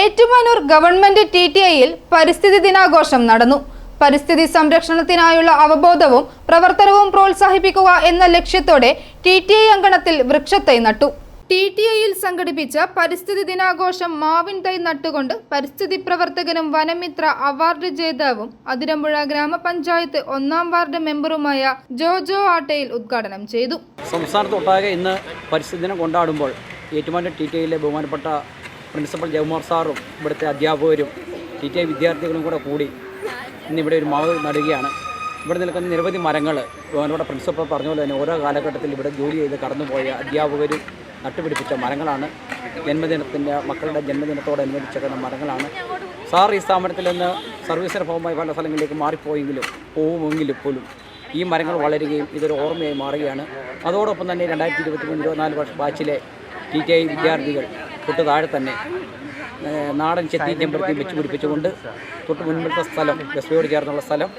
Ettumanoor government T T ഐയിൽ പരിസ്ഥിതി ദിനാഘോഷം നടന്നു. പരിസ്ഥിതി സംരക്ഷണത്തിനായുള്ള അവബോധവും പ്രവർത്തനവും പ്രോത്സാഹിപ്പിക്കുക എന്ന ലക്ഷ്യത്തോടെ ടി ടി ഐ അങ്കണത്തിൽ വൃക്ഷത്തൈ നട്ടു. ടി ടി ഐയിൽ സംഘടിപ്പിച്ച പരിസ്ഥിതി ദിനാഘോഷം മാവിൻ തൈ നട്ടുകൊണ്ട് പരിസ്ഥിതി പ്രവർത്തകനും വനമിത്ര അവാർഡ് ജേതാവും അതിരമ്പുഴ ഗ്രാമപഞ്ചായത്ത് ഒന്നാം വാർഡ് മെമ്പറുമായ ജോജോ ആട്ടയിൽ ഉദ്ഘാടനം ചെയ്തു. സംസ്ഥാനത്തൊട്ടാകെ ഇന്ന് പരിസ്ഥിതി ദിനം കൊണ്ടാടുമ്പോൾ ഏറ്റുമാനൂർ ടി ടി ഐയിലെ ബഹുമാനപ്പെട്ട പ്രിൻസിപ്പൽ ജയകുമാർ സാറും ഇവിടുത്തെ അധ്യാപകരും ടി ടി ഐ വിദ്യാർത്ഥികളും കൂടെ കൂടി ഇന്നിവിടെ ഒരു മാവ് നടുകയാണ്. ഇവിടെ നിൽക്കുന്ന നിരവധി മരങ്ങൾ ബഹുമാനപ്പെട്ട പ്രിൻസിപ്പൽ പറഞ്ഞ പോലെ തന്നെ ഓരോ കാലഘട്ടത്തിൽ ഇവിടെ ജോലി ചെയ്ത് കടന്നുപോയ അധ്യാപകരും നട്ടുപിടിപ്പിച്ച മരങ്ങളാണ്. ജന്മദിനത്തിന്റെ മക്കളുടെ ജന്മദിനത്തോടനുബന്ധിച്ച മരങ്ങളാണ്. സാർ ഈ സ്ഥാപനത്തിൽ നിന്ന് സർവീസിന് ഭാഗമായി പല സ്ഥലങ്ങളിലേക്ക് മാറിപ്പോയെങ്കിലും പോവുമെങ്കിലും പോലും ഈ മരങ്ങൾ വളരുകയും ഇതൊരു ഓർമ്മയായി മാറുകയാണ്. അതോടൊപ്പം തന്നെ രണ്ടായിരത്തി ഇരുപത്തി മൂന്ന് ഇരുപത്തിനാല് വർഷ ബാച്ചിലെ ടി കെ ഐ വിദ്യാർത്ഥികൾ തൊട്ട് താഴെ തന്നെ നാടൻ ചെത്തി ചെമ്പരത്തി വെച്ച് പിടിപ്പിച്ചുകൊണ്ട് തൊട്ട് മുൻപിലത്തെ സ്ഥലം ബസ്വയോട് ചേർന്നുള്ള സ്ഥലം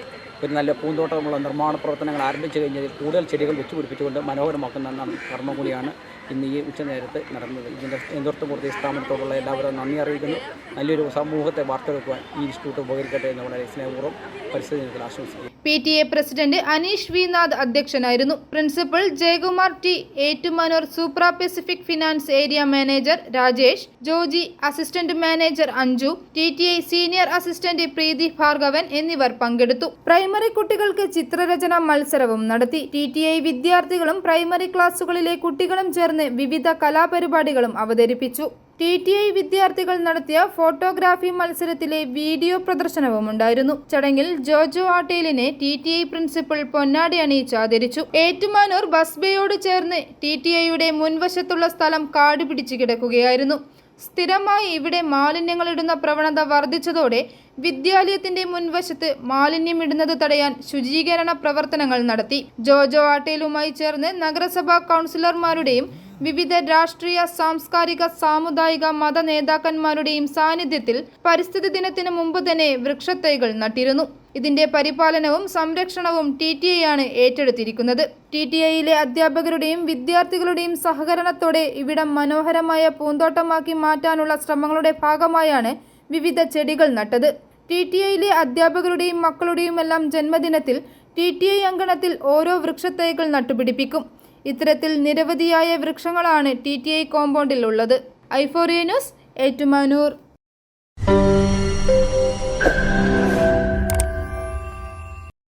ഒരു നല്ല പൂന്തോട്ടമുള്ള നിർമ്മാണ പ്രവർത്തനങ്ങൾ ആരംഭിച്ചു കഴിഞ്ഞതിൽ കൂടുതൽ ചെടികൾ വെച്ച് പിടിപ്പിച്ചുകൊണ്ട് മനോഹരമാക്കുന്ന കർമ്മം കൂടിയാണ് ഇന്ന് ഈ ഉച്ചനേരത്ത് നടന്നത്. ഇതിന്റെ നേതൃത്വപൂർത്തി സ്ഥാപനത്തോടുള്ള എല്ലാവരും നന്ദി അറിയിക്കുന്നു. നല്ലൊരു സമൂഹത്തെ വാർത്തെടുക്കുവാൻ ഈ ഇൻസ്റ്റിറ്റ്യൂട്ട് ഉപകരിക്കട്ടെ എന്ന് വളരെ സ്നേഹപൂർവം പരിസ്ഥിതി ദിനത്തിൽ ആശംസിക്കുന്നു. P T A president Aneesh V Nath അധ്യക്ഷനായിരുന്നു. Principal Jayakumar T Ettumanoor Supra Pacific Finance area manager Rajesh Joji assistant manager Anju T T I senior assistant Preethi Bhargavan എന്നിവർ പങ്കെടുത്തു. പ്രൈമറി കുട്ടികൾക്ക് ചിത്രരചന മത്സരവും നടത്തി. ടി ടി ഐ വിദ്യാർത്ഥികളും primary ക്ലാസുകളിലെ കുട്ടികളും ചേർന്ന് വിവിധ കലാപരിപാടികളും അവതരിപ്പിച്ചു. ടി ടി ഐ വിദ്യാർത്ഥികൾ നടത്തിയ ഫോട്ടോഗ്രാഫി മത്സരത്തിലെ വീഡിയോ പ്രദർശനവും ഉണ്ടായിരുന്നു ചടങ്ങിൽ ജോജോ ആട്ടേലിനെ ടി ടി ഐ പ്രിൻസിപ്പൽ പൊന്നാടി അണിയിച്ച് ആദരിച്ചു. ഏറ്റുമാനൂർ ബസ് ബേയോട് ചേർന്ന് ടി ടി ഐയുടെ മുൻവശത്തുള്ള സ്ഥലം കാട് പിടിച്ചു കിടക്കുകയായിരുന്നു. സ്ഥിരമായി ഇവിടെ മാലിന്യങ്ങൾ ഇടുന്ന പ്രവണത വർദ്ധിച്ചതോടെ വിദ്യാലയത്തിന്റെ മുൻവശത്ത് മാലിന്യം ഇടുന്നത് തടയാൻ ശുചീകരണ പ്രവർത്തനങ്ങൾ നടത്തി. ജോജോ ആട്ടേലുമായി ചേർന്ന് നഗരസഭാ കൗൺസിലർമാരുടെയും വിവിധ രാഷ്ട്രീയ സാംസ്കാരിക സാമുദായിക മത നേതാക്കന്മാരുടെയും സാന്നിധ്യത്തിൽ പരിസ്ഥിതി ദിനത്തിന് മുമ്പ് തന്നെ വൃക്ഷത്തൈകൾ നട്ടിരുന്നു. ഇതിന്റെ പരിപാലനവും സംരക്ഷണവും ടി ടി ഐ ആണ് ഏറ്റെടുത്തിരിക്കുന്നത്. ടി ടി ഐയിലെ അധ്യാപകരുടെയും വിദ്യാർത്ഥികളുടെയും സഹകരണത്തോടെ ഇവിടം മനോഹരമായ പൂന്തോട്ടമാക്കി മാറ്റാനുള്ള ശ്രമങ്ങളുടെ ഭാഗമായാണ് വിവിധ ചെടികൾ നട്ടത്. ടി ടി ഐയിലെ അധ്യാപകരുടെയും മക്കളുടെയും എല്ലാം ജന്മദിനത്തിൽ ടി ടി ഐ അങ്കണത്തിൽ ഓരോ വൃക്ഷത്തൈകൾ നട്ടുപിടിപ്പിക്കും. ഇത്തരത്തിൽ നിരവധിയായ വൃക്ഷങ്ങളാണ് ടി ടി ഐ കോമ്പൗണ്ടിൽ ഉള്ളത്. ഏറ്റുമാനൂർ.